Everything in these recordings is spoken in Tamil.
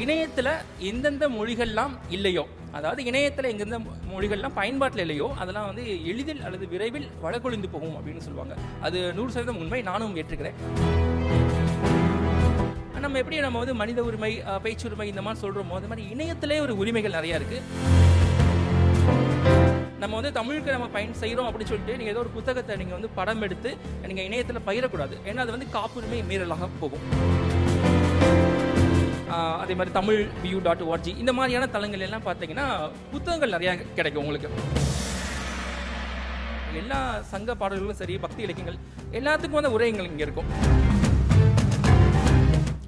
இணையத்தில் எந்தெந்த மொழிகள்லாம் இல்லையோ அதாவது இணையத்தில் எந்தெந்த மொழிகள்லாம் பயன்பாட்டில் இல்லையோ அதெல்லாம் வந்து எளிதில் அல்லது விரைவில் வழக்கொழிந்து போகும் அப்படின்னு சொல்லுவாங்க. அது நூறு சதவீதம் உண்மை நானும் ஏற்றுக்கிறேன். நம்ம எப்படி நம்ம வந்து மனித உரிமை அஹ், பேச்சுரிமை இந்த மாதிரி சொல்கிறோமோ அது மாதிரி இணையத்திலே ஒரு உரிமைகள் நிறையா இருக்குது நம்ம வந்து தமிழுக்கு நம்ம பயன் செய்கிறோம் அப்படின்னு சொல்லிட்டு நீங்கள் ஏதோ ஒரு புத்தகத்தை நீங்கள் வந்து படம் எடுத்து நீங்கள் இணையத்தில் பயிரக்கூடாது. ஏன்னா அது வந்து காப்புரிமை மீறலாக போகும். அதே மாதிரி தமிழ் வியூ டாட் ஓஆர்ஜி இந்த மாதிரியான தளங்கள் எல்லாம் பார்த்தீங்கன்னா புத்தகங்கள் நிறையா கிடைக்கும் உங்களுக்கு. எல்லா சங்க பாடல்களும் சரி பக்தி இலக்கியங்கள் எல்லாத்துக்கும் வந்து உரையங்கள் இங்கே இருக்கும்.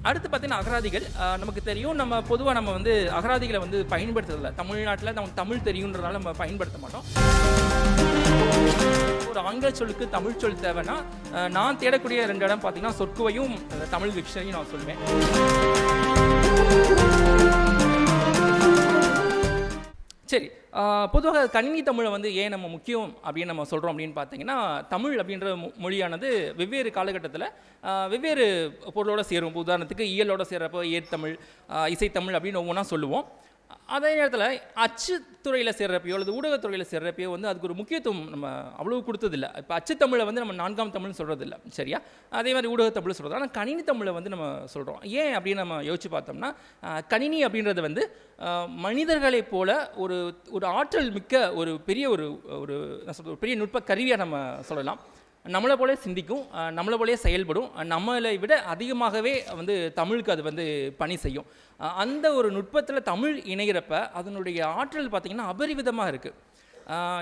அடுத்து பார்த்தீங்கன்னா அகராதிகள். நமக்கு தெரியும் நம்ம பொதுவாக நம்ம வந்து அகராதிகளை வந்து பயன்படுத்துறதில்ல. தமிழ்நாட்டில் நம்ம தமிழ் தெரியுன்றதால நம்ம பயன்படுத்த மாட்டோம். ஒரு ஆங்கில சொல்லுக்கு தமிழ் சொல் தேவைன்னா நான் தேடக்கூடிய ரெண்டு இடம் பார்த்தீங்கன்னா சொற்குவையும் தமிழ் டிக்ஷனரியும் நான் சொல்வேன் சரி பொதுவாக கணினி தமிழை வந்து ஏன் நம்ம முக்கியம் அப்படின்னு நம்ம சொல்கிறோம் அப்படின்னு பார்த்தீங்கன்னா தமிழ் அப்படின்ற மொ- மொழியானது வெவ்வேறு காலகட்டத்தில் வெவ்வேறு பொருளோட சேரும். உதாரணத்துக்கு இயலோட சேர்றப்போ ஏத்தமிழ் தமிழ் இசைத்தமிழ் அப்படின்னு ஒவ்வொன்றா சொல்லுவோம். அதே நேரத்தில் அச்சு துறையில் சேர்றப்பையோ அல்லது ஊடகத்துறையில் சேர்றப்பையோ வந்து அதுக்கு ஒரு முக்கியத்துவம் நம்ம அவ்வளவு கொடுத்ததில்ல. இப்போ அச்சு தமிழை வந்து நம்ம நான்காம் தமிழ்னு சொல்கிறதில்ல சரியா? அதே மாதிரி ஊடக தமிழ் ஆனால் கணினி தமிழை வந்து நம்ம சொல்கிறோம் ஏன் அப்படின்னு நம்ம யோசிச்சு பார்த்தோம்னா கணினி அப்படின்றது வந்து மனிதர்களைப் போல ஒரு ஒரு ஆற்றல் மிக்க ஒரு பெரிய ஒரு ஒரு ஒரு பெரிய நுட்ப கருவியாக நம்ம சொல்லலாம். நம்மளை போலே சிந்திக்கும் நம்மளை போலே செயல்படும். நம்மளை விட அதிகமாகவே வந்து தமிழுக்கு அது வந்து பணி செய்யும். அந்த ஒரு நுட்பத்தில் தமிழ் இணைகிறப்ப அதனுடைய ஆற்றல் பார்த்திங்கன்னா அபரிவிதமாக இருக்குது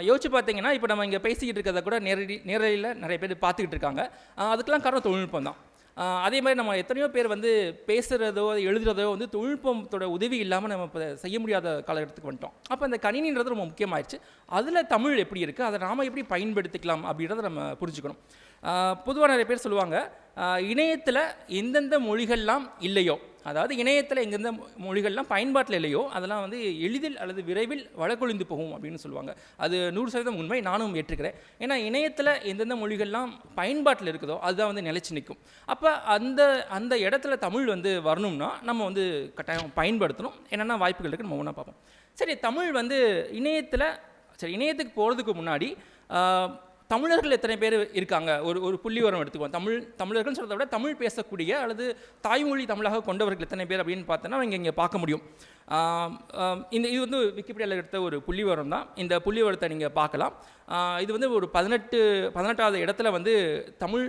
யோசிச்சு பார்த்தீங்கன்னா இப்போ நம்ம இங்கே பேசிக்கிட்டு இருக்கிறத கூட நேரடி நேரடியில் நிறைய பேர் பார்த்துக்கிட்டு இருக்காங்க. அதுக்கெல்லாம் காரணம் தொழில்நுட்பம் தான் அதே மாதிரி நம்ம எத்தனையோ பேர் வந்து பேசுகிறதோ எழுதுறதோ வந்து தொழில்நுட்பத்தோட உதவி இல்லாமல் நம்ம இப்போ செய்ய முடியாத காலகட்டத்துக்கு வந்துட்டோம். அப்போ அந்த கணினின்றது ரொம்ப முக்கியமாயிடுச்சு அதில் தமிழ் எப்படி இருக்குது அதை நாம் எப்படி பயன்படுத்திக்கலாம் அப்படின்றத நம்ம புரிஞ்சுக்கணும். பொதுவாக நிறைய பேர் சொல்லுவாங்க இணையத்தில் எந்தெந்த மொழிகள்லாம் இல்லையோ அதாவது இணையத்தில் எந்தெந்த மொழிகள்லாம் பயன்பாட்டில் இல்லையோ அதெல்லாம் வந்து எளிதில் அல்லது விரைவில் வழக்கொழிந்து போகும் அப்படின்னு சொல்லுவாங்க. அது நூறு சதவீதம் உண்மை நானும் ஏற்றுக்கிறேன். ஏன்னா இணையத்தில் எந்தெந்த மொழிகள்லாம் பயன்பாட்டில் இருக்குதோ அதுதான் வந்து நிலைச்சி நிற்கும். அப்போ அந்த அந்த இடத்துல தமிழ் வந்து வரணும்னா நம்ம வந்து கட்டாயம் பயன்படுத்தணும். என்னென்ன வாய்ப்புகள் இருக்குன்னு நம்ம ஒன்றா பார்ப்போம். சரி தமிழ் வந்து இணையத்தில் சரி இணையத்துக்கு போகிறதுக்கு முன்னாடி தமிழர்கள் எத்தனை பேர் இருக்காங்க? ஒரு ஒரு புள்ளி உரம் எடுத்துக்குவோம். தமிழ் தமிழர்கள் சொல்கிறத விட தமிழ் பேசக்கூடிய அல்லது தாய்மொழி தமிழாக கொண்டவர்கள் எத்தனை பேர் அப்படின்னு பார்த்தோன்னா இங்கே இங்கே பார்க்க முடியும். இந்த இது வந்து விக்கிபீடியாவில் எடுத்த ஒரு புள்ளிவரம் தான். இந்த புள்ளிவரத்தை நீங்கள் பார்க்கலாம். இது வந்து ஒரு பதினெட்டு பதினெட்டாவது இடத்துல வந்து தமிழ்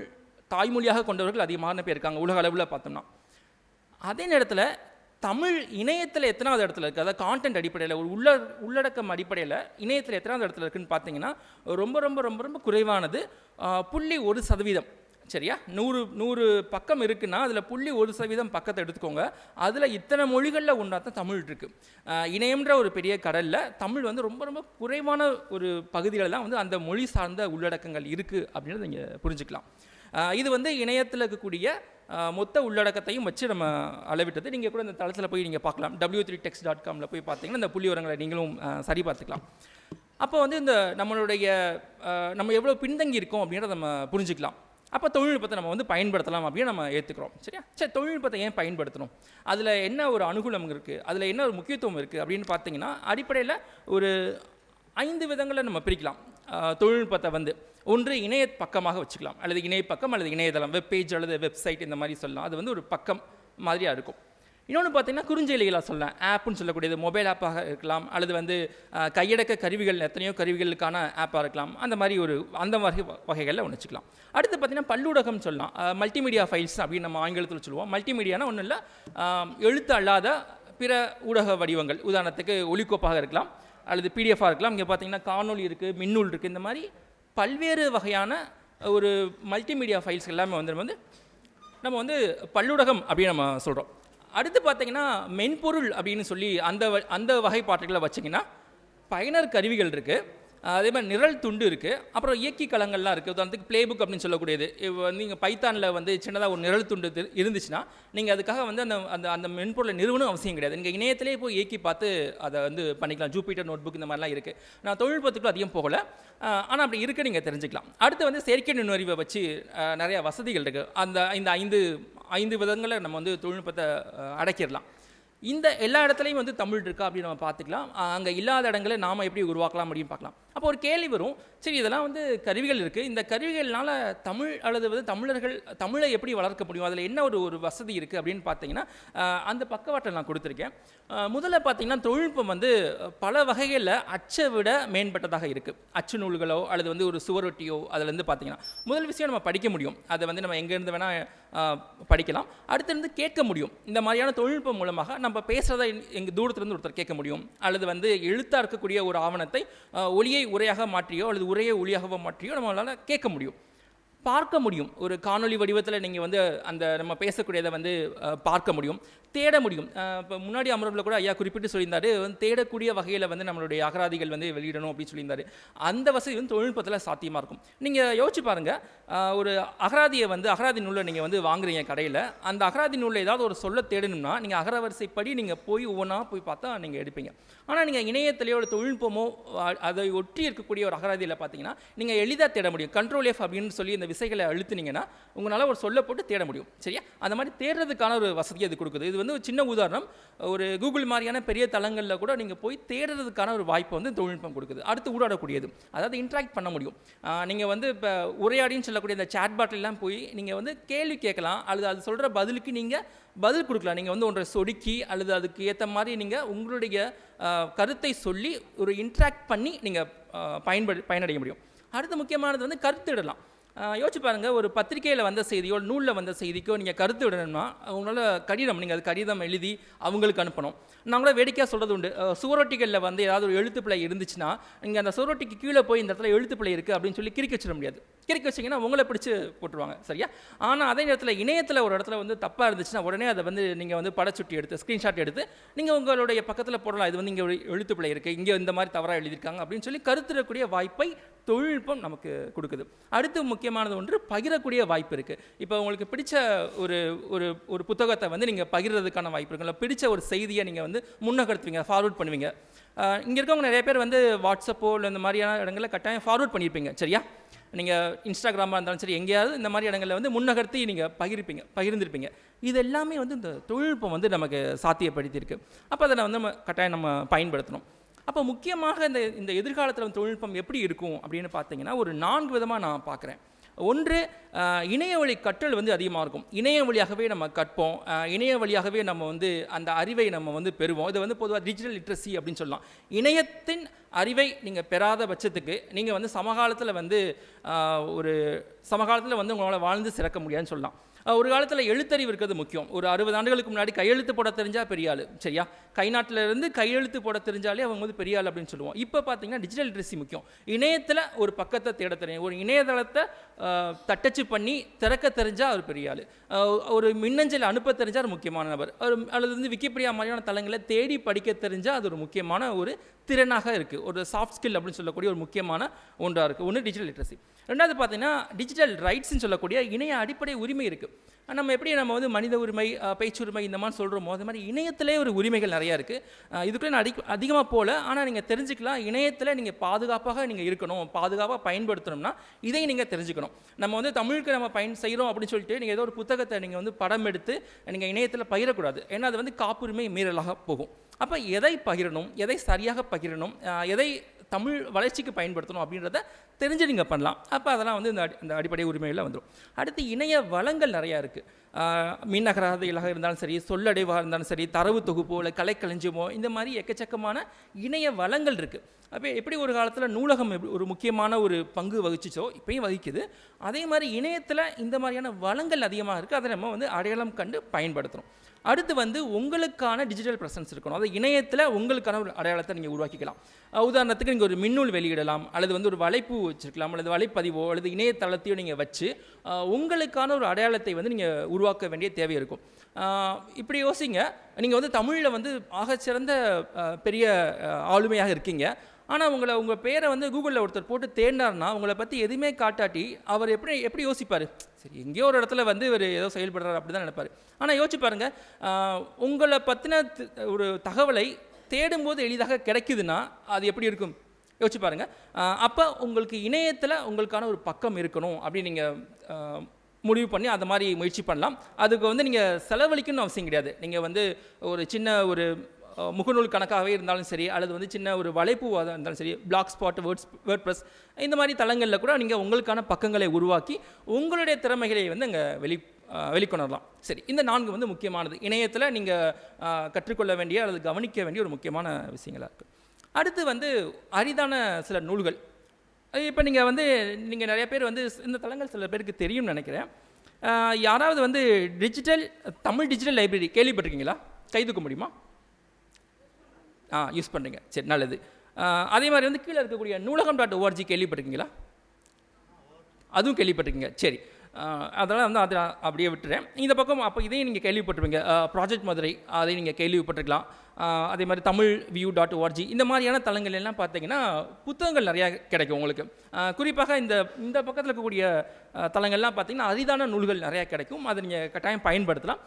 தாய்மொழியாக கொண்டவர்கள் அதிகமான பேர் இருக்காங்க. உலக அளவில் பார்த்தோம்னா. அதே நேரத்தில் தமிழ் இணையத்தில் எத்தனாவது இடத்துல இருக்குது அதாவது கான்டென்ட் அடிப்படையில் ஒரு உள்ள உள்ளடக்கம் அடிப்படையில் இணையத்தில் எத்தனாவது இடத்துல இருக்குன்னு பார்த்தீங்கன்னா ரொம்ப ரொம்ப ரொம்ப ரொம்ப குறைவானது புள்ளி ஒரு சதவீதம். சரியா? நூறு நூறு பக்கம் இருக்குன்னா அதில் புள்ளி ஒரு சதவீதம் பக்கத்தை எடுத்துக்கோங்க. அதில் இத்தனை மொழிகளில் ஒன்றா தான் தமிழ் இருக்குது இணையம்ன்ற ஒரு பெரிய கடலில் தமிழ் வந்து ரொம்ப ரொம்ப குறைவான ஒரு பகுதிகளில் தான் வந்து அந்த மொழி சார்ந்த உள்ளடக்கங்கள் இருக்குது அப்படின்றத நீங்கள் புரிஞ்சுக்கலாம். இது வந்து இணையத்தில் இருக்கக்கூடிய மொத்த உள்ளடக்கத்தையும் வச்சு நம்ம அளவிட்டது. நீங்கள் கூட இந்த தளத்தில் போய் நீங்கள் பார்க்கலாம். டபிள்யூ த்ரீ டெக்ஸ் டாட் காமில் போய் பார்த்தீங்கன்னா இந்த புள்ளி நீங்களும் சரி பார்த்துக்கலாம். அப்போ வந்து இந்த நம்மளுடைய நம்ம எவ்வளோ பின்தங்கி இருக்கோம் அப்படின்றத நம்ம புரிஞ்சுக்கலாம். அப்போ தொழில்நுட்பத்தை நம்ம வந்து பயன்படுத்தலாம் அப்படின்னு நம்ம ஏற்றுக்கிறோம் சரியா? சரி தொழில்நுட்பத்தை ஏன் பயன்படுத்தணும்? அதில் என்ன ஒரு அனுகூலம் இருக்குது அதில் என்ன ஒரு முக்கியத்துவம் இருக்குது அப்படின்னு பார்த்தீங்கன்னா அடிப்படையில் ஒரு ஐந்து விதங்களை நம்ம பிரிக்கலாம். தொழில்நுட்பத்தை வந்து. ஒன்று இணைய பக்கமாக வச்சுக்கலாம். அல்லது இணைய பக்கம் அல்லது இணையதளம் வெப்பேஜ் அல்லது வெப்சைட் இந்த மாதிரி சொல்லலாம். அது வந்து ஒரு பக்கம் மாதிரியாக இருக்கும். இன்னொன்று பார்த்தீங்கன்னா குறுஞ்செயலிகளாக சொல்லலாம். ஆப்புன்னு சொல்லக்கூடியது மொபைல் ஆப்பாக இருக்கலாம். அல்லது வந்து கையடக்க கருவிகள் எத்தனையோ கருவிகளுக்கான ஆப்பாக இருக்கலாம். அந்த மாதிரி ஒரு அந்த வகை வகைகளில் ஒன்று வச்சுக்கலாம். அடுத்து பார்த்தீங்கன்னா பல்லூடகம் சொல்லலாம். மல்டிமீடியா ஃபைல்ஸ் அப்படின்னு நம்ம ஆங்கிலத்தில் சொல்லுவோம். மல்டிமீடியானா ஒன்றும் இல்லை. எழுத்து அல்லாத பிற ஊடக வடிவங்கள். உதாரணத்துக்கு ஒலிக்கோப்பாக இருக்கலாம். அல்லது பிடிஎஃபாக இருக்கலாம். இங்கே பார்த்தீங்கன்னா காணொலி இருக்குது மின்னூல் இருக்குது இந்த மாதிரி பல்வேறு வகையான ஒரு மல்டிமீடியா ஃபைல்ஸ் எல்லாமே வந்து நம்ம வந்து நம்ம வந்து பல்லுடகம் அப்படின்னு நம்ம சொல்கிறோம் அடுத்து பார்த்தீங்கன்னா மென்பொருள் அப்படின்னு சொல்லி அந்த வ- அந்த வகைப்பாட்டுகளை வச்சிங்கன்னா பயனர் கருவிகள் இருக்குது அதே மாதிரி நிரல் துண்டு இருக்குது அப்புறம் இயக்கி களங்கள்லாம் இருக்குது உதாரணத்துக்கு ப்ளே புக் அப்படின்னு சொல்லக்கூடியது. இப்போ வந்து நீங்கள் பைத்தானில் வந்து சின்னதாக ஒரு நிரல் துண்டு இருந்துச்சுன்னா நீங்கள் அதுக்காக வந்து அந்த அந்த அந்த மென்பொருளை நிறுவனம் அவசியம் கிடையாது. நீங்கள் இணையத்திலே போய் இயக்கி பார்த்து அதை வந்து பண்ணிக்கலாம். ஜூபிட்டர் நோட் புக் இந்த மாதிரிலாம் இருக்குது நான் தொழில்நுட்பத்துக்கும் அதிகம் போகலை. ஆனால் அப்படி இருக்க நீங்கள் தெரிஞ்சுக்கலாம். அடுத்து வந்து செயற்கை நுண்ணறிவை வச்சு நிறையா வசதிகள் இருக்குது அந்த இந்த ஐந்து ஐந்து விதங்களை நம்ம வந்து தொழில்நுட்பத்தை அடைக்கிடலாம் அடக்கிடலாம். இந்த எல்லா இடத்துலையும் வந்து தமிழ் இருக்கா அப்படின்னு நம்ம பார்த்துக்கலாம். அங்கே இல்லாத இடங்களை நாம் எப்படி உருவாக்கலாம் அப்படின்னு பார்க்கலாம். அப்போ ஒரு கேள்வி வரும். சரி இதெல்லாம் வந்து கருவிகள் இருக்குது இந்த கருவிகள்னால தமிழ் அல்லது வந்து தமிழர்கள் தமிழை எப்படி வளர்க்க முடியும்? அதில் என்ன ஒரு ஒரு வசதி இருக்குது அப்படின்னு பார்த்தீங்கன்னா அந்த பக்கவாட்டை நான் கொடுத்துருக்கேன். முதல்ல பார்த்தீங்கன்னா தொழில்நுட்பம் வந்து பல வகைகளில் அச்சை விட மேம்பட்டதாக இருக்குது அச்சு நூல்களோ அல்லது வந்து ஒரு சுவரொட்டியோ அதில் இருந்து பார்த்தீங்கன்னா முதல் விஷயம் நம்ம படிக்க முடியும். அதை வந்து நம்ம எங்கேருந்து வேணால் படிக்கலாம். அடுத்திருந்து கேட்க முடியும். இந்த மாதிரியான தொழில்நுட்பம் மூலமாக நம்ம பேசுகிறத எங்கள் தூரத்துலேருந்து ஒருத்தர் கேட்க முடியும். அல்லது வந்து எழுத்தாக இருக்கக்கூடிய ஒரு ஆவணத்தை ஒளியை உரையாக மாற்றியோ அல்லது உரையை ஒளியாகவோ மாற்றியோ நம்மளால் கேட்க முடியும். பார்க்க முடியும். ஒரு காணொளி வடிவத்தில் நீங்கள் வந்து அந்த நம்ம பேசக்கூடியதை வந்து பார்க்க முடியும். தேட முடியும். இப்போ முன்னாடி அமர்வில் கூட ஐயா குறிப்பிட்டு சொல்லியிருந்தாரு வந்து தேடக்கூடிய வகையில் வந்து நம்மளுடைய அகராதிகள் வந்து வெளியிடணும் அப்படின்னு சொல்லியிருந்தாரு. அந்த வசதி வந்து தொழில்நுட்பத்தில் சாத்தியமாக இருக்கும். நீங்கள் யோசிச்சு பாருங்கள் ஒரு அகராதியை வந்து அகராதி நூலை நீங்கள் வந்து வாங்குறீங்க கடையில் அந்த அகராதி நூலில் ஏதாவது ஒரு சொல்ல தேடணும்னா நீங்கள் அகரவரிசைப்படி நீங்கள் போய் ஒவ்வொன்றா போய் பார்த்தா நீங்கள் எடுப்பீங்க. ஆனால் நீங்கள் இணையத்திலேயோ ஒரு தொழில்நுட்பமோ அதை ஒட்டி இருக்கக்கூடிய ஒரு அகராதியில் பார்த்தீங்கன்னா நீங்கள் எளிதாக தேட முடியும். கண்ட்ரோல் எஃப் அப்படின்னு சொல்லி இந்த விசைகளை அழுத்துனீங்கன்னா உங்களால் ஒரு சொல்ல போட்டு தேட முடியும். சரியா? அந்த மாதிரி தேடுறதுக்கான ஒரு வசதி அது கொடுக்குது. இது வந்து ஒரு சின்ன உதாரணம். ஒரு கூகுள் மாதிரியான பெரிய தளங்களில் கூட நீங்கள் போய் தேடுறதுக்கான ஒரு வாய்ப்பை வந்து தொழில்நுட்பம் கொடுக்குது. அடுத்து ஊடாடக்கூடியது. அதாவது இன்ட்ராக்ட் பண்ண முடியும். நீங்கள் வந்து இப்போ உரையாடின்னு சொல்லக்கூடிய இந்த chat bot போய் நீங்கள் வந்து கேள்வி கேட்கலாம். அல்லது அது சொல்கிற பதிலுக்கு நீங்கள் பதில் கொடுக்கலாம். நீங்கள் வந்து ஒன்றை சொடுக்கி அல்லது அதுக்கு ஏற்ற மாதிரி நீங்கள் உங்களுடைய கருத்தை சொல்லி ஒரு இன்ட்ராக்ட் பண்ணி நீங்கள் பயன்படு பயனடைய முடியும். அடுத்து முக்கியமானது வந்து கருத்திடலாம் யோசிச்சு பாருங்கள் ஒரு பத்திரிக்கையில் வந்த செய்தியோ நூலில் வந்த செய்திக்கோ நீங்கள் கருத்து விடணும்னா உங்களால் கடிதம் நீங்கள் அது கடிதம் எழுதி அவங்களுக்கு அனுப்பணும். நான் கூட வேடிக்கையாக சொல்கிறது உண்டு. சுவரொட்டிகளில் வந்து ஏதாவது ஒரு எழுத்துப்பிழை இருந்துச்சுன்னா நீங்கள் அந்த சுவரொட்டிக்கு கீழே போய் இந்த இடத்துல எழுத்துப்பிழை இருக்குது அப்படின்னு சொல்லி கிரிக்க வச்சிட முடியாது. கிறுக்கி வச்சிங்கன்னா உங்களை பிடிச்சி போட்டுருவாங்க சரியா? ஆனால் அதே நேரத்தில் இணையத்தில் ஒரு இடத்துல வந்து தப்பாக இருந்துச்சுன்னா உடனே அதை வந்து நீங்கள் வந்து படச்சுட்டி எடுத்து ஸ்க்ரீன்ஷாட் எடுத்து நீங்கள் உங்களுடைய பக்கத்தில் போடலாம். இது வந்து இங்கே ஒரு பிள்ளை இருக்குது இங்கே இந்த மாதிரி தவறாக எழுதியிருக்காங்க அப்படின்னு சொல்லி கருத்துடக்கூடிய வாய்ப்பை தொழில்நுட்பம் நமக்கு கொடுக்குது. அடுத்து முக்கியமானது ஒன்று பகிரக்கூடிய வாய்ப்பு இருக்குது இப்போ உங்களுக்கு பிடிச்ச ஒரு ஒரு ஒரு புத்தகத்தை வந்து நீங்கள் பகிர்றதுக்கான வாய்ப்பு இருக்குல்ல பிடிச்ச ஒரு செய்தியை நீங்கள் வந்து முன்னகர்த்துவீங்க ஃபார்வர்ட் பண்ணுவீங்க. இங்கே இருக்கவங்க நிறைய பேர் வந்து வாட்ஸ்அப்போ இல்லை இந்த மாதிரியான இடங்களில் கட்டாயம் ஃபார்வர்ட் பண்ணியிருப்பீங்க சரியா? நீங்கள் இன்ஸ்டாகிராமாக இருந்தாலும் சரி எங்கேயாவது இந்த மாதிரி இடங்களில் வந்து முன்னகர்த்தி நீங்கள் பகிர்ப்பீங்க பகிர்ந்திருப்பீங்க. இது எல்லாமே வந்து இந்த தொழில்நுட்பம் வந்து நமக்கு சாத்தியப்படுத்தியிருக்கு. அப்போ அதை வந்து நம்ம கட்டாயம் நம்ம பயன்படுத்தணும். அப்போ முக்கியமாக இந்த இந்த எதிர்காலத்தில் தொழில்நுட்பம் எப்படி இருக்கும் அப்படின்னு பார்த்தீங்கன்னா ஒரு நான்கு விதமாக நான் பார்க்குறேன். ஒன்று இணைய வழி கற்றல் வந்து அதிகமாக இருக்கும். இணைய வழியாகவே நம்ம கற்போம். இணைய வழியாகவே நம்ம வந்து அந்த அறிவை நம்ம வந்து பெறுவோம். இது வந்து பொதுவாக டிஜிட்டல் லிட்ரஸி அப்படின்னு சொல்லலாம். இணையத்தின் அறிவை நீங்கள் பெறாத பட்சத்துக்கு நீங்கள் வந்து சமகாலத்தில் வந்து ஒரு சமகாலத்தில் வந்து உங்களால் வாழ்ந்து சிறக்க முடியாதுன்னு சொல்லலாம். ஒரு காலத்தில் எழுத்தறிவு இருக்கிறது முக்கியம். ஒரு அறுபது ஆண்டுகளுக்கு முன்னாடி கையெழுத்து போட தெரிஞ்சால் பெரிய ஆள். சரியா? கை கையெழுத்து போட தெரிஞ்சாலே அவங்க வந்து பெரிய ஆள் அப்படின்னு சொல்லுவோம். இப்போ பார்த்தீங்கன்னா டிஜிட்டல் லிட்ரஸி முக்கியம். இணையத்தில் ஒரு பக்கத்தை தேட தெரியும். ஒரு இணையதளத்தை தட்டச்சு பண்ணி திறக்க தெரிஞ்சால் அவர் பெரிய ஆள். ஒரு மின்னஞ்சல் அனுப்ப தெரிஞ்சால் ஒரு முக்கியமான நபர். ஒரு அல்லது வந்து விக்கிபீடியா மாதிரியான தளங்களை தேடி படிக்க தெரிஞ்சால் அது ஒரு முக்கியமான ஒரு திறனாக இருக்குது ஒரு சாஃப்ட் ஸ்கில் அப்படின்னு சொல்லக்கூடிய ஒரு முக்கியமான ஒன்றாக இருக்குது ஒன்று டிஜிட்டல் லிட்ரஸி ரெண்டாவது பார்த்தீங்கன்னா டிஜிட்டல் ரைட்ஸ்னு சொல்லக்கூடிய இணைய அடிப்படை உரிமை இருக்குது நம்ம எப்படி நம்ம வந்து மனித உரிமை அஹ், பேச்சுரிமை இந்த மாதிரி சொல்கிறோமோ அது மாதிரி இணையத்திலே ஒரு உரிமைகள் நிறையா இருக்குது இதுக்குள்ளே நான் அடிக்க அதிகமாக போகல. ஆனால் நீங்கள் தெரிஞ்சுக்கலாம் இணையத்தில் நீங்கள் பாதுகாப்பாக நீங்கள் இருக்கணும் பாதுகாப்பாக பயன்படுத்தணும்னா இதை நீங்கள் தெரிஞ்சுக்கணும். நம்ம வந்து தமிழுக்கு நம்ம பயன் செய்கிறோம் அப்படின்னு சொல்லிட்டு நீங்கள் ஏதோ ஒரு புத்தகத்தை நீங்கள் வந்து படம் எடுத்து நீங்கள் இணையத்தில் பகிரக்கூடாது. ஏன்னா அது வந்து காப்புரிமை மீறலாக போகும். அப்போ எதை பகிரணும்? எதை சரியாக பகிரணும்? எதை தமிழ் வளர்ச்சிக்கு பயன்படுத்தணும் அப்படின்றத தெரிஞ்சு நீங்கள் பண்ணலாம். அப்போ அதெல்லாம் வந்து இந்த இந்த அடிப்படை உரிமைகளில் வந்துடும் அடுத்து இணைய வளங்கள் நிறையா இருக்குது மின்னகராதைகளாக இருந்தாலும் சரி சொல்லடைவாக இருந்தாலும் சரி தரவு தொகுப்போ இல்லை கலைக்களஞ்சியமோ இந்த மாதிரி எக்கச்சக்கமான இணைய வளங்கள் இருக்குது அப்போ எப்படி ஒரு காலத்தில் நூலகம் எப்படி ஒரு முக்கியமான ஒரு பங்கு வகிச்சுச்சோ இப்போயும் வகிக்குது. அதே மாதிரி இணையத்தில் இந்த மாதிரியான வளங்கள் அதிகமாக இருக்குது அதை நம்ம வந்து அடையாளம் கண்டு பயன்படுத்துகிறோம் அடுத்து வந்து உங்களுக்கான டிஜிட்டல் ப்ரெசன்ஸ் இருக்கணும். அது இணையத்தில் உங்களுக்கான ஒரு அடையாளத்தை நீங்கள் உருவாக்கிக்கலாம். உதாரணத்துக்கு நீங்கள் ஒரு மின்னூல் வெளியிடலாம் அல்லது வந்து ஒரு வலைப்பூ வச்சிருக்கலாம் அல்லது வலைப்பதிவோ அல்லது இணையதளத்தையோ நீங்கள் வச்சு உங்களுக்கான ஒரு அடையாளத்தை வந்து நீங்கள் உருவாக்க வேண்டிய தேவை இருக்கும். இப்படி யோசிங்க. நீங்கள் வந்து தமிழில் வந்து ஆகச்சிறந்த பெரிய ஆளுமையாக இருக்கீங்க. ஆனால் உங்களை உங்கள் பேரை வந்து கூகுளில் ஒருத்தர் போட்டு தேடினார்னா உங்களை பற்றி எதுவுமே காட்டாட்டி அவர் எப்படி எப்படி யோசிப்பார்? சரி எங்கேயோ ஒரு இடத்துல வந்து இவர் ஏதோ செயல்படுறாரு அப்படி தான் நினைப்பார். ஆனால் யோசிச்சு பாருங்கள் உங்களை பற்றின ஒரு தகவலை தேடும்போது எளிதாக கிடைக்குதுன்னா அது எப்படி இருக்கும்? யோசிச்சு பாருங்கள் அப்போ உங்களுக்கு இணையத்தில் உங்களுக்கான ஒரு பக்கம் இருக்கணும் அப்படின்னு நீங்கள் முடிவு பண்ணி அந்த மாதிரி முயற்சி பண்ணலாம். அதுக்கு வந்து நீங்கள் செலவழிக்கணும்னு அவசியம் கிடையாது. நீங்கள் வந்து ஒரு சின்ன ஒரு முகநூல் கணக்காகவே இருந்தாலும் சரி அல்லது வந்து சின்ன ஒரு வலைப்பூவாக இருந்தாலும் சரி Blogspot words WordPress இந்த மாதிரி தளங்களில் கூட நீங்கள் உங்களுக்கான பக்கங்களை உருவாக்கி உங்களுடைய திறமைகளை வந்து அங்கே வெளி வெளிக்கொணரலாம். சரி இந்த நான்கு வந்து முக்கியமானது. இணையத்தில் நீங்கள் கற்றுக்கொள்ள வேண்டிய அல்லது கவனிக்க வேண்டிய ஒரு முக்கியமான விஷயங்களாக இருக்குது அடுத்து வந்து அரிதான சில நூல்கள். இப்போ நீங்கள் வந்து நீங்கள் நிறைய பேர் வந்து இந்த தளங்கள் சில பேருக்கு தெரியும்னு நினைக்கிறேன். யாராவது வந்து டிஜிட்டல் தமிழ் டிஜிட்டல் லைப்ரரி கேள்விப்பட்டிருக்கீங்களா? கைதுக்க முடியுமா? ஆ யூஸ் பண்ணுறீங்க சரி நல்லது. அதே மாதிரி வந்து கீழே இருக்கக்கூடிய நூலகம் டாட் ஓஆர்ஜி கேள்விப்பட்டிருக்கீங்களா? அதுவும் கேள்விப்பட்டிருக்கீங்க. சரி. அதெல்லாம் வந்து அதை அப்படியே விட்டுறேன். இந்த பக்கம் அப்போ இதையும் நீங்கள் கேள்விப்பட்டிருப்பீங்க. ப்ராஜெக்ட் மதுரை அதை நீங்கள் கேள்விப்பட்டிருக்கலாம். அதே மாதிரி தமிழ் வியூ டாட் ஓஆர்ஜி இந்த மாதிரியான தளங்கள் எல்லாம் பார்த்தீங்கன்னா புத்தகங்கள் நிறையா கிடைக்கும் உங்களுக்கு. குறிப்பாக இந்த இந்த பக்கத்தில் இருக்கக்கூடிய தளங்கள்லாம் பார்த்தீங்கன்னா அரிதான நூல்கள் நிறையா கிடைக்கும். அதை நீங்கள் கட்டாயம் பயன்படுத்தலாம்.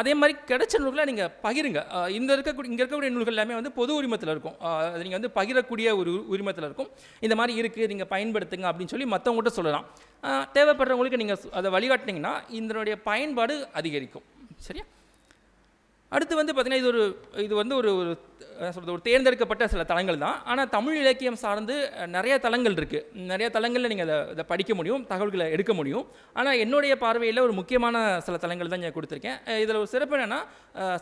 அதே மாதிரி கிடைச்ச நூல்களை நீங்கள் பகிருங்க. இந்த இருக்கக்கூடிய இங்கே இருக்கக்கூடிய நூல்கள் எல்லாமே வந்து பொது உரிமத்தில் இருக்கும். அது நீங்கள் வந்து பகிரக்கூடிய ஒரு உரிமத்தில் இருக்கும். இந்த மாதிரி இருக்குது நீங்கள் பயன்படுத்துங்க அப்படின்னு சொல்லி மற்றவங்கள்ட்ட சொல்லலாம். தேவைப்படுறவங்களுக்கு நீங்கள் அதை வழிகாட்டினீங்கன்னா இதனுடைய பயன்பாடு அதிகரிக்கும். சரியா? அடுத்து வந்து பார்த்திங்கன்னா இது ஒரு இது வந்து ஒரு ஒரு சொல்கிறது ஒரு தேர்ந்தெடுக்கப்பட்ட சில தளங்கள் தான். ஆனால் தமிழ் இலக்கியம் சார்ந்து நிறைய தளங்கள் இருக்குது நிறைய தளங்களில் நீங்கள் அதை இதை படிக்க முடியும் தகவல்களை எடுக்க முடியும். ஆனால் என்னுடைய பார்வையில் ஒரு முக்கியமான சில தளங்கள் தான் நான் கொடுத்துருக்கேன். இதில் ஒரு சிறப்பு என்னென்னா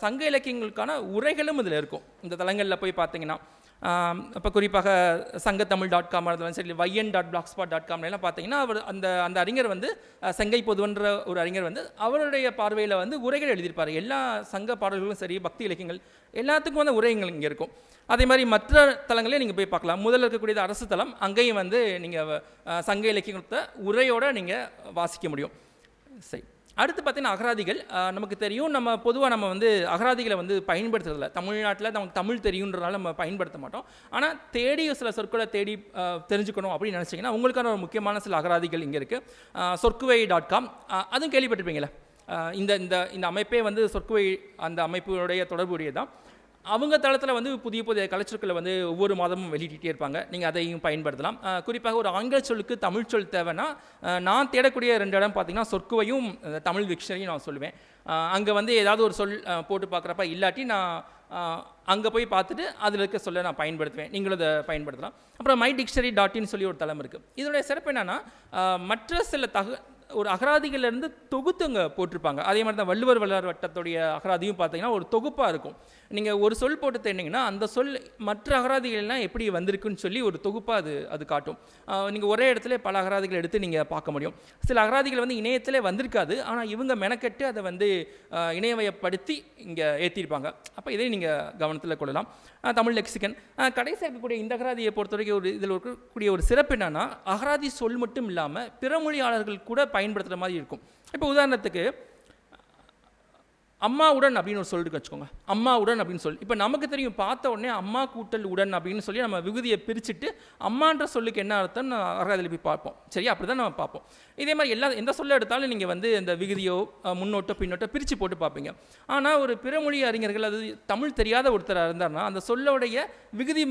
சங்க இலக்கியங்களுக்கான உரைகளும் இதில் இருக்கும். இந்த தளங்களில் போய் பார்த்தீங்கன்னா இப்போ குறிப்பாக சங்கத்தமிழ் டாட் காம் இருந்தாலும் சரி வையன் டாட் பிளாக் ஸ்பாட் டாட் காம்லாம் பார்த்தீங்கன்னா அவர் அந்த அந்த அறிஞர் வந்து செங்கை பொதுவன்ற ஒரு அறிஞர் வந்து அவருடைய பார்வையில் வந்து உரைகள் எழுதியிருப்பார். எல்லா சங்க பாடல்களும் சரி பக்தி இலக்கியங்கள் எல்லாத்துக்கும் வந்து உரைகள் இங்கே இருக்கும். அதே மாதிரி மற்ற தலங்களே நீங்கள் போய் பார்க்கலாம். முதல்ல இருக்கக்கூடியது அரசு தலம். அங்கேயும் வந்து நீங்கள் சங்க இலக்கியத்தை உரையோடு நீங்கள் வாசிக்க முடியும். சரி. அடுத்து பார்த்தீங்கன்னா அகராதிகள். நமக்கு தெரியும் நம்ம பொதுவாக நம்ம வந்து அகராதிகளை வந்து பயன்படுத்துறதில்ல. தமிழ்நாட்டில் நமக்கு தமிழ் தெரியுன்றனால நம்ம பயன்படுத்த மாட்டோம். ஆனால் தேடி சில சொற்களை தேடி தெரிஞ்சுக்கணும் அப்படின்னு நினச்சிங்கன்னா உங்களுக்கான ஒரு முக்கியமான சில அகராதிகள் இங்கே இருக்குது சொற்குவை டாட் காம் அதுவும் கேள்விப்பட்டிருப்பீங்களே இந்த இந்த இந்த அமைப்பே வந்து சொற்குவை அந்த அமைப்புடைய தொடர்புடையதான் அவங்க தளத்தில் வந்து புதிய புதிய கலைச்சொற்களை வந்து ஒவ்வொரு மாதமும் வெளியிட்டே இருப்பாங்க. நீங்கள் அதையும் பயன்படுத்தலாம். குறிப்பாக ஒரு ஆங்கில சொல்லுக்கு தமிழ் சொல் தேவைன்னா நான் தேடக்கூடிய ரெண்டு இடம் பார்த்தீங்கன்னா சொற்குவையும் தமிழ் டிக்ஷனரியும் நான் சொல்லுவேன். அங்கே வந்து ஏதாவது ஒரு சொல் போட்டு பார்க்குறப்ப இல்லாட்டி நான் அங்கே போய் பார்த்துட்டு அதில் இருக்க சொல்ல நான் பயன்படுத்துவேன். நீங்களும் அதை பயன்படுத்தலாம். அப்புறம் மை டிக்ஷனரி டாட் இன் சொல்லி ஒரு தளம் இருக்குது இதனுடைய சிறப்பு என்னென்னா மற்ற சில தக ஒரு அகராதிகள்லேருந்து தொகுத்து அங்கே போட்டிருப்பாங்க. அதே மாதிரி தான் வள்ளுவர் வல்லார் வட்டத்துடைய அகராதியும் பார்த்தீங்கன்னா ஒரு தொகுப்பாக இருக்கும். நீங்கள் ஒரு சொல் போட்டு தேடினீங்கன்னா அந்த சொல் மற்ற அகராதிகள் எல்லாம் எப்படி வந்திருக்குன்னு சொல்லி ஒரு தொகுப்பாக அது அது காட்டும். நீங்கள் ஒரே இடத்துல பல அகராதிகள் எடுத்து நீங்கள் பார்க்க முடியும். சில அகராதிகள் வந்து இணையத்திலே வந்திருக்காது. ஆனால் இவங்க மெனக்கெட்டு அதை வந்து இணையவயப்படுத்தி இணையமயப்படுத்தி இங்கே ஏற்றிருப்பாங்க அப்போ இதை நீங்கள் கவனத்தில் கொள்ளலாம். தமிழ் லெக்சிகன். கடைசியாக இருக்கக்கூடிய இந்த அகராதியை பொறுத்த வரைக்கும் ஒரு இதில் இருக்கக்கூடிய ஒரு சிறப்பு என்னென்னா அகராதி சொல் மட்டும் இல்லாமல் பிற மொழியாளர்கள் கூட பயன்படுத்துகிற மாதிரி இருக்கும். இப்போ உதாரணத்துக்கு அம்மாவுடன் அப்படின்னு ஒரு சொல்லிட்டு வச்சுக்கோங்க. அம்மாவுடன் அப்படின்னு சொல்லி. இப்போ நமக்கு தெரியும் பார்த்த உடனே அம்மா கூட்டல் உடன் அப்படின்னு சொல்லி நம்ம விகுதியை பிரிச்சுட்டு அம்மான்ற சொல்லுக்கு என்ன அர்த்தம் அகராதியில் போய் பார்ப்போம். சரியா? அப்படி தான் நம்ம பார்ப்போம். இதே மாதிரி எல்லா எந்த சொல்ல எடுத்தாலும் நீங்கள் வந்து இந்த விகுதியோ முன்னோட்டோ பின்னோட்டோ பிரித்து போட்டு பார்ப்பீங்க. ஆனால் ஒரு பிறமொழி அறிஞர்கள் அது தமிழ் தெரியாத ஒருத்தராக இருந்தாருன்னா அந்த சொல்லோடைய விகுதி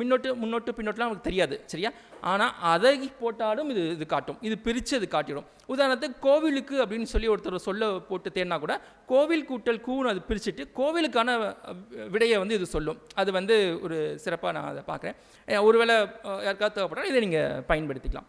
முன்னோட்டு முன்னோட்டு பின்னோட்டெலாம் நமக்கு தெரியாது. சரியா? ஆனால் அதை போட்டாலும் இது இது காட்டும். இது பிரித்து அது காட்டிடும். உதாரணத்துக்கு கோவிலுக்கு அப்படின்னு சொல்லி ஒருத்தர் சொல்ல போட்டு தேடினா கூட கோவில் கூட்டல் கூன்னு அது பிரிச்சுட்டு கோவிலுக்கான விடையை வந்து இது சொல்லும். அது வந்து ஒரு சிறப்பாக நான் அதை பார்க்குறேன். ஒருவேளை யாருக்காவது தேவைப்பட்டாலும் இதை நீங்கள் பயன்படுத்திக்கலாம்.